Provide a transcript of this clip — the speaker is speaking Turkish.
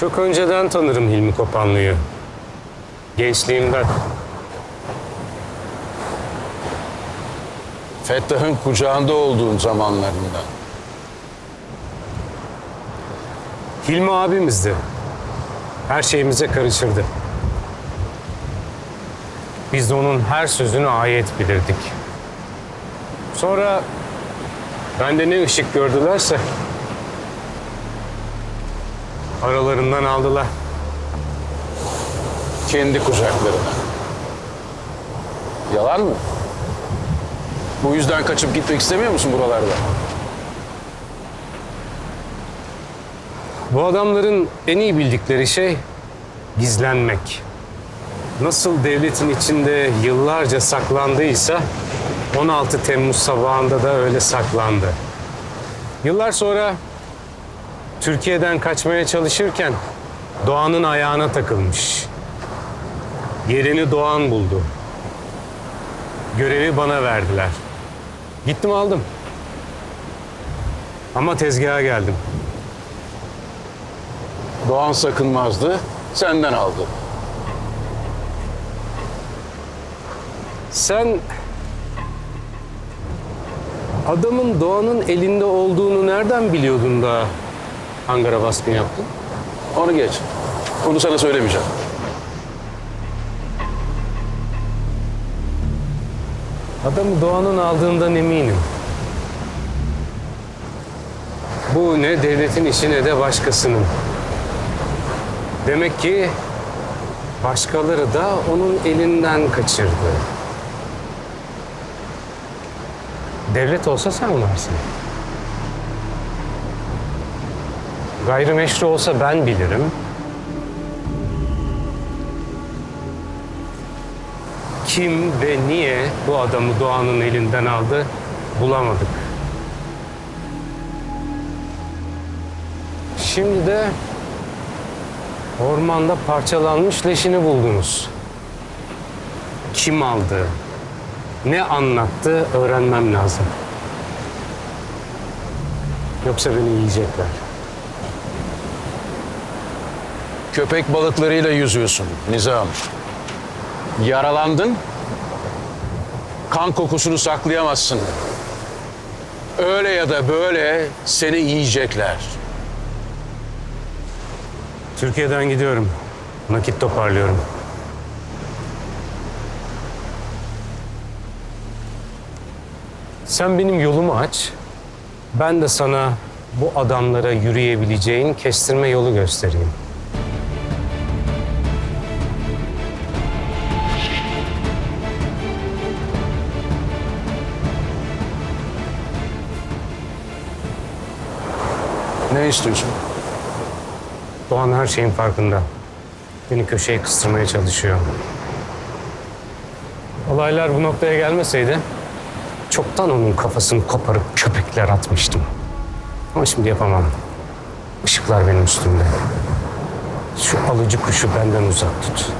Çok önceden tanırım Hilmi Kopanlı'yı. Gençliğimden. Fettah'ın kucağında olduğun zamanlarında. Hilmi abimizdi. Her şeyimize karışırdı. Biz de onun her sözünü ayet bilirdik. Sonra bende ne ışık gördülerse aralarından aldılar. Kendi kucaklarına. Yalan mı? Bu yüzden kaçıp gitmek istemiyor musun buralarda? Bu adamların en iyi bildikleri şey gizlenmek. Nasıl devletin içinde yıllarca saklandıysa 16 Temmuz sabahında da öyle saklandı. Yıllar sonra Türkiye'den kaçmaya çalışırken Doğan'ın ayağına takılmış. Yerini Doğan buldu. Görevi bana verdiler. Gittim aldım. Ama tezgaha geldim. Doğan sakınmazdı, senden aldı. Sen adamın Doğan'ın elinde olduğunu nereden biliyordun da hangara baskın yaptın? Onu geç. Bunu sana söylemeyeceğim. Adamı Doğan'ın aldığından eminim. Bu ne devletin işi ne de başkasının. Demek ki başkaları da onun elinden kaçırdı. Devlet olsa sen varsın. Gayrimeşru olsa ben bilirim. Kim ve niye bu adamı Doğan'ın elinden aldı bulamadık. Şimdi de ormanda parçalanmış leşini buldunuz. Kim aldı? Ne anlattı öğrenmem lazım. Yoksa beni yiyecekler. Köpek balıklarıyla yüzüyorsun Nizam. Yaralandın. Kan kokusunu saklayamazsın. Öyle ya da böyle seni yiyecekler. Türkiye'den gidiyorum. Nakit toparlıyorum. Sen benim yolumu aç. Ben de sana bu adamlara yürüyebileceğin kestirme yolu göstereyim. Ne istiyorsun? Doğan her şeyin farkında. Beni köşeye kıstırmaya çalışıyor. Olaylar bu noktaya gelmeseydi çoktan onun kafasını koparıp köpekler atmıştım. Ama şimdi yapamam. Işıklar benim üstümde. Şu alıcı kuşu benden uzak tut.